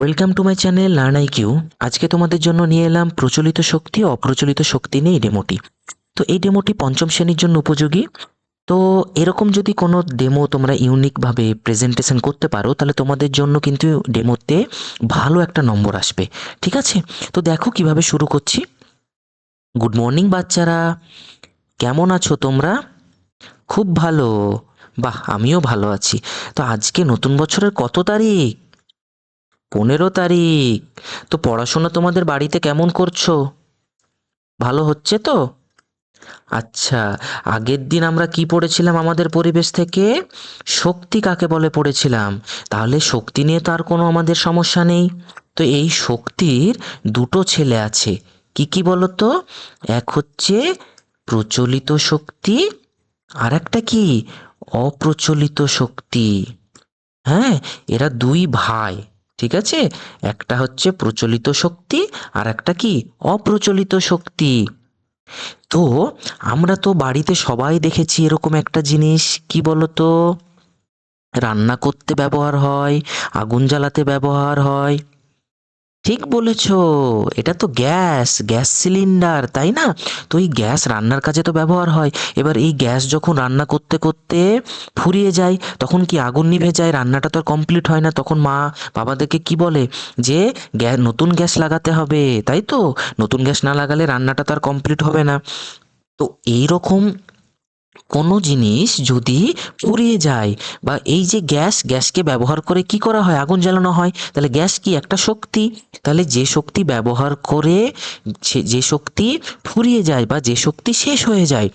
Welcome to my channel learn I Q আজকে তোমাদের জন্য নিয়ে এলাম প্রচলিত শক্তি ও অপ্রচলিত শক্তি নিয়ে এই ডেমোটি তো এই ডেমোটি পঞ্চম শ্রেণির জন্য উপযোগী। তো এরকম যদি কোনো ডেমো তোমরা ইউনিকভাবে প্রেজেন্টেশন করতে পারো, তাহলে তোমাদের জন্য কিন্তু ডেমোতে ভালো একটা নম্বর আসবে। ঠিক আছে? তো দেখো কীভাবে শুরু করছি। গুড মর্নিং বাচ্চারা। কেমন আছো তোমরা? খুব ভালো। বাহ, আমিও ভালো আছি। তো আজকে নতুন বছরের কত তারিখ? পনেরো তারিখ। তো পড়াশোনা তোমাদের বাড়িতে কেমন করছ? ভালো হচ্ছে তো? আচ্ছা আগের দিন আমরা কি পড়েছিলাম আমাদের পরিবেশ থেকে? শক্তি কাকে বলে পড়েছিলাম? তাহলে শক্তি নিয়ে তো আর কোনো আমাদের সমস্যা নেই। তো এই শক্তির দুটো ছেলে আছে। কি কি বলো তো? এক হচ্ছে প্রচলিত শক্তি আর একটা কি? অপ্রচলিত শক্তি। হ্যাঁ এরা দুই ভাই। ঠিক আছে? একটা হচ্ছে প্রচলিত শক্তি আর একটা কি? অপ্রচলিত শক্তি। তো আমরা তো বাড়িতে সবাই দেখেছি এরকম একটা জিনিস, কি বলতো? রান্না করতে ব্যবহার হয়, আগুন জ্বালাতে ব্যবহার হয়। ঠিক বলেছ। এটা তো গ্যাস গ্যাস সিলিন্ডার, তাই না? তো এই গ্যাস রান্নার কাজে তো ব্যবহার হয়। এবার এই গ্যাস যখন রান্না করতে করতে ফুরিয়ে যায়, তখন কি আগুন নিভে যায়? রান্নাটা তো আর কমপ্লিট হয় না। তখন মা বাবাদেরকে কি বলে? যে গ্যাস নতুন গ্যাস লাগাতে হবে, তাই তো? নতুন গ্যাস না লাগালে রান্নাটা তো আর কমপ্লিট হবে না। তো এই রকম কোনো জিনিস যদি পুড়িয়ে যায় বা এই যে গ্যাস, গ্যাসকে ব্যবহার করে কি করা হয়? আগুন জ্বালানো হয়। তাহলে গ্যাস কি একটা শক্তি? তাহলে যে শক্তি ব্যবহার করে যে শক্তি ফুরিয়ে যায় বা যে শক্তি শেষ হয়ে যায়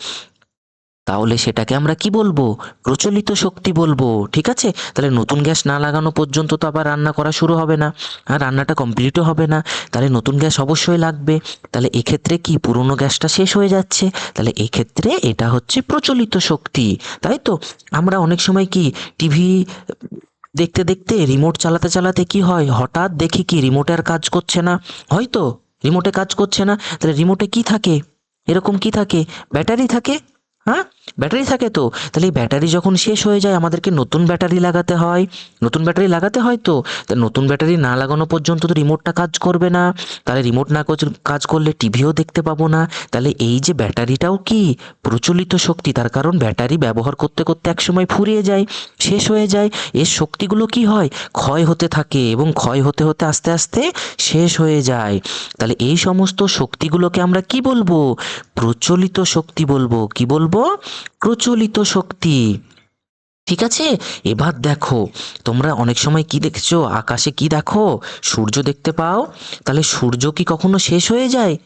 তাহলে সেটাকে আমরা কি বলব? প্রচলিত শক্তি বলব, ঠিক আছে? তাহলে নতুন গ্যাস না লাগানো পর্যন্ত তো আবার রান্না করা শুরু হবে না। আর রান্নাটা কমপ্লিটও হবে না। তাহলে নতুন গ্যাস অবশ্যই লাগবে। তাহলে এক্ষেত্রে কি? পুরনো গ্যাসটা শেষ হয়ে যাচ্ছে। তাহলে এক্ষেত্রে এটা হচ্ছে প্রচলিত শক্তি, তাই তো? আমরা অনেক সময় কি? টিভি দেখতে দেখতে রিমোট চালাতে চালাতে কি হয়? হঠাৎ দেখি কি রিমোটে আর কাজ করছে না। হয়তো রিমোটে কাজ করছে না। তাহলে রিমোটে কি থাকে? এরকম কি থাকে? ব্যাটারি থাকে? হ্যাঁ? ব্যাটারি থাকে তো। তাহলে এই ব্যাটারি যখন শেষ হয়ে যায়, আমাদেরকে নতুন ব্যাটারি লাগাতে হয়। নতুন ব্যাটারি লাগাতে হয় তো? নতুন ব্যাটারি না লাগানো পর্যন্ত তো রিমোটটা কাজ করবে না। তাহলে রিমোট না কাজ করলে টিভিও দেখতে পাবো না। তাহলে এই যে ব্যাটারিটাও কি? প্রচলিত শক্তি। তার কারণ ব্যাটারি ব্যবহার করতে করতে একসময় ফুরিয়ে যায়, শেষ হয়ে যায়। এর শক্তিগুলো কি হয়? ক্ষয় হতে থাকে এবং ক্ষয় হতে হতে আস্তে আস্তে শেষ হয়ে যায়। তাহলে এই সমস্ত শক্তিগুলোকে আমরা কি বলব? প্রচলিত শক্তি বলব। কি বলব? প্রচলিত শক্তি। ঠিক আছে? এবার দেখো, তোমরা অনেক সময় কি দেখছ? আকাশে কি দেখো? সূর্য দেখতে পাও? তাহলে সূর্য কি কখনো শেষ হয়ে যায়?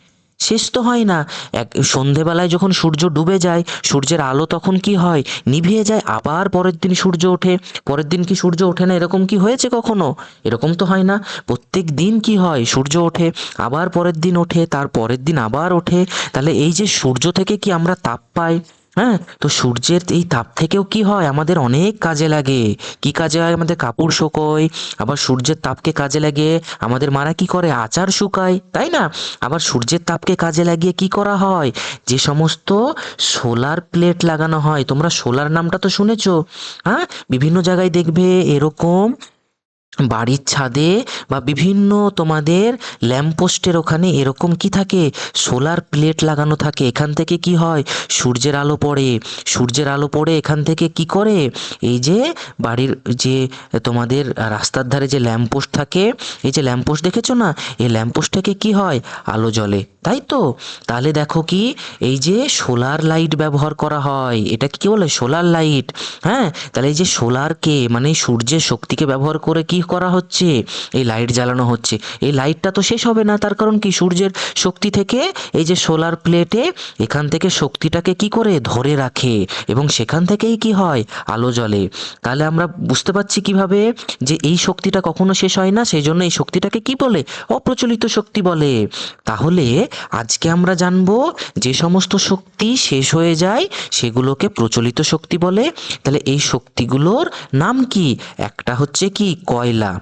শেষ তো হয় না। এক সন্ধেবেলায় যখন সূর্য ডুবে যায়, সূর্যের আলো তখন কি হয়? নিভিয়ে যায়, আবার পরের দিন সূর্য ওঠে। পরের দিন কি সূর্য ওঠে না? এরকম কি হয়েছে কখনো? এরকম তো হয় না। প্রত্যেক দিন কি হয়? সূর্য ওঠে, আবার পরের দিন ওঠে, তার পরের দিন আবার ওঠে। তাহলে এই যে সূর্য থেকে কি আমরা তাপ পাই? হ্যাঁ তো সূর্যের এই তাপ থেকেও কি হয়? আমাদের অনেক কাজে লাগে। কি কাজে হয়? আমাদের কাপড় শুকোয়, আবার সূর্যের তাপকে কাজে লাগে আমাদের মারা কি করে? আচার শুকায়, তাই না? আবার সূর্যের তাপকে কাজে লাগিয়ে কি করা হয়? যে সমস্ত সোলার প্লেট লাগানো হয়, তোমরা সোলার নামটা তো শুনেছো হ্যাঁ? বিভিন্ন জায়গায় দেখবে এরকম বাড়ির ছাদে বা বিভিন্ন তোমাদের ল্যাম্পপোস্টের ওখানে এরকম কি থাকে? সোলার প্লেট লাগানো থাকে। এখান থেকে কি হয়? সূর্যের আলো পড়ে। সূর্যের আলো পড়ে এখান থেকে কি করে? এই যে বাড়ির যে তোমাদের রাস্তার ধারে যে ল্যাম্পপোস্ট থাকে, এই যে ল্যাম্পপোস্ট দেখেছ না? এই ল্যাম্পপোস্ট থেকে কি হয়? আলো জ্বলে। তাই তো? তাহলে দেখো কি, এই যে সোলার লাইট ব্যবহার করা হয় এটা কি বলে? Solar light. হ্যাঁ তাহলে এই যে সোলারকে মানে সূর্যের শক্তিকে ব্যবহার করে কি করা হচ্ছে? এই লাইট জ্বালানো হচ্ছে। এই লাইটটা তো শেষ হবে না, তার কারণ কি? সূর্যের শক্তি থেকে এই যে সোলার প্লেটে এখান থেকে শক্তিটাকে কি করে? ধরে রাখে। এবং সেখান থেকেই কি হয়? আলো জ্বলে। তাহলে আমরা বুঝতে পারছি কীভাবে যে এই শক্তিটা কখনো শেষ হয় না, সেই জন্য এই শক্তিটাকে কি বলে? অপ্রচলিত শক্তি বলে। তাহলে আজকে আমরা জানব যে সমস্ত শক্তি শেষ হয়ে যায়, সেগুলোকে প্রচলিত শক্তি বলে। তাহলে এই শক্তিগুলোর নাম কি? একটা হচ্ছে কি? কয়লা।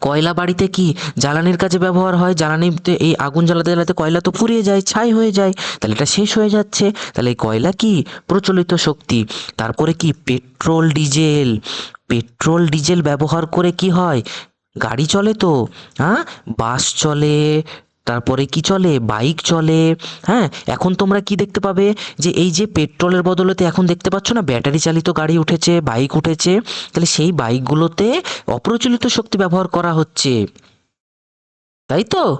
কয়লা বাড়িতে কি জ্বালানির কাজে ব্যবহার হয়? জ্বালানিতে এই আগুন জ্বালাতে জ্বালাতে কয়লা তো ফুরিয়ে যায়, ছাই হয়ে যায়। তাহলে এটা শেষ হয়ে যাচ্ছে। তাহলে এই কয়লা কি? প্রচলিত শক্তি। তারপরে কি? Petrol, diesel. পেট্রোল, ডিজেল ব্যবহার করে কি হয়? গাড়ি চলে তো হ্যাঁ? বাস চলে তারপরে কি চলে? বাইক চলে। হ্যাঁ এখন তোমরা কি দেখতে পাবে? যে এই যে পেট্রোলের বদলেতে এখন দেখতে পাচ্ছ না, ব্যাটারি চালিত গাড়ি উঠেছে, বাইক উঠেছে। তাহলে সেই বাইকগুলোতে অপ্রচলিত শক্তি ব্যবহার করা হচ্ছে। তাই তো?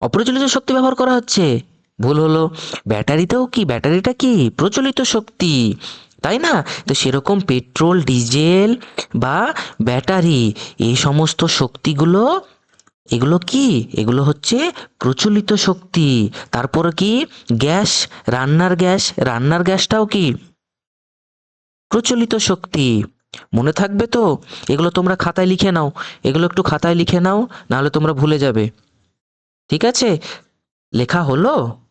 অপ্রচলিত শক্তি ব্যবহার করা হচ্ছে। ভুল হলো। ব্যাটারিতেও কি? ব্যাটারিটা কি? প্রচলিত শক্তি। তাই না? তো সেরকম পেট্রোল, ডিজেল বা ব্যাটারি, এই সমস্ত শক্তিগুলো এগুলো কি? এগুলো হচ্ছে প্রচলিত শক্তি। তারপর কি? গ্যাস, রান্নার গ্যাস। রান্নার গ্যাসটাও কি? প্রচলিত শক্তি। মনে থাকবে তো? এগুলো তোমরা খাতায় লিখে নাও। এগুলো একটু খাতায় লিখে নাও, নাহলে তোমরা ভুলে যাবে। ঠিক আছে? লেখা হলো?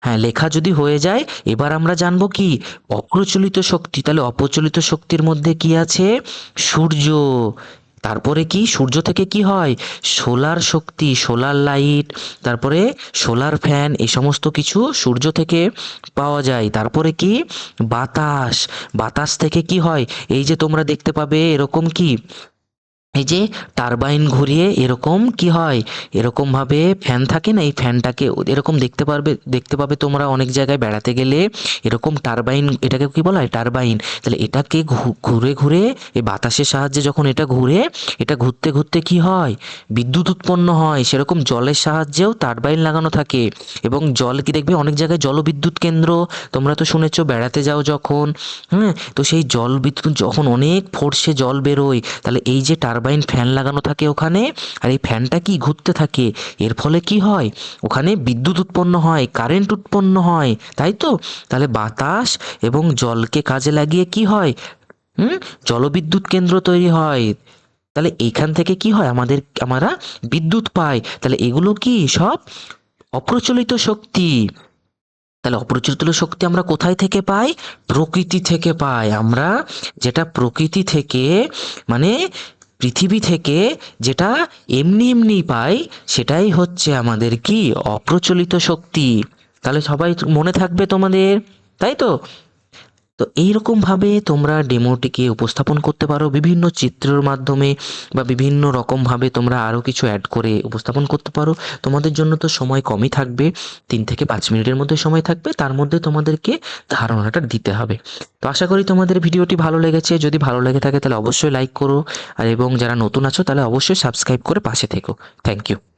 হ্যাঁ লেখা যদি হয়ে যায়, এবার আমরা জানব কি? অপ্রচলিত শক্তি। তাহলে অপ্রচলিত শক্তির মধ্যে কি আছে? সূর্য। তারপরে কি? সূর্য থেকে কি হয়? সোলার শক্তি, সোলার লাইট, তারপরে সোলার ফ্যান, এই সমস্ত কিছু সূর্য থেকে পাওয়া যায়। তারপরে কি? বাতাস। বাতাস থেকে কি হয়? এই যে তোমরা দেখতে পাবে এরকম কি? এই যে টারবাইন ঘুরিয়ে এরকম কি হয়? এরকম ভাবে ফ্যান থাকে না? এই ফ্যানটাকে এরকম দেখতে পারবে, দেখতে পাবে তোমরা অনেক জায়গায় বেড়াতে গেলে এরকম টারবাইন, এটাকে কি বলা হয়? টারবাইন। তাহলে এটাকে ঘুরে ঘুরে এই বাতাসের সাহায্যে যখন এটা ঘুরে, এটা ঘুরতে ঘুরতে কি হয়? বিদ্যুৎ উৎপন্ন হয়। সেরকম জলের সাহায্যেও টারবাইন লাগানো থাকে। এবং জল কি দেখবে? অনেক জায়গায় জলবিদ্যুৎ কেন্দ্র। তোমরা তো শুনেছো বেড়াতে যাও যখন হ্যাঁ? তো সেই জল বিদ্যুৎ যখন অনেক ফোর্সে জল বেরোয়, তাহলে এই যে টারবাইন ফ্যান লাগানো থাকে ওখানে, আর এই ফ্যানটা কি ঘুরতে থাকে? এর ফলে কি হয়? ওখানে বিদ্যুৎ উৎপন্ন হয় কারেন্ট উৎপন্ন হয়, তাই তো? তাহলে বাতাস এবং জলকে কাজে লাগিয়ে কি হয়? হুম? জলবিদ্যুৎ কেন্দ্র তৈরি হয়। তাহলে এইখান থেকে কি হয়? আমাদের, আমরা বিদ্যুৎ পাই। তাহলে এগুলো কি? সব অপ্রচলিত শক্তি। তাহলে অপ্রচলিত শক্তি আমরা কোথায় থেকে পাই? প্রকৃতি থেকে পাই। আমরা যেটা প্রকৃতি থেকে মানে পৃথিবী থেকে যেটা এমনি এমনি পাই, সেটাই হচ্ছে আমাদের কি? অপ্রচলিত শক্তি। তাহলে সবাই মনে থাকবে তোমাদের, তাই তো? তো এইরকমভাবে তোমরা ডেমোটিকে উপস্থাপন করতে পারো, বিভিন্ন চিত্রের মাধ্যমে বা বিভিন্ন রকমভাবে তোমরা আরও কিছু অ্যাড করে উপস্থাপন করতে পারো। তোমাদের জন্য তো সময় কমই থাকবে, তিন থেকে পাঁচ মিনিটের মধ্যে সময় থাকবে, তার মধ্যে তোমাদেরকে ধারণাটা দিতে হবে। তো আশা করি তোমাদের ভিডিওটি ভালো লেগেছে, যদি ভালো লেগে থাকে তাহলে অবশ্যই লাইক করো, আর এবং যারা নতুন আছো তাহলে অবশ্যই সাবস্ক্রাইব করে পাশে থেকো। Thank you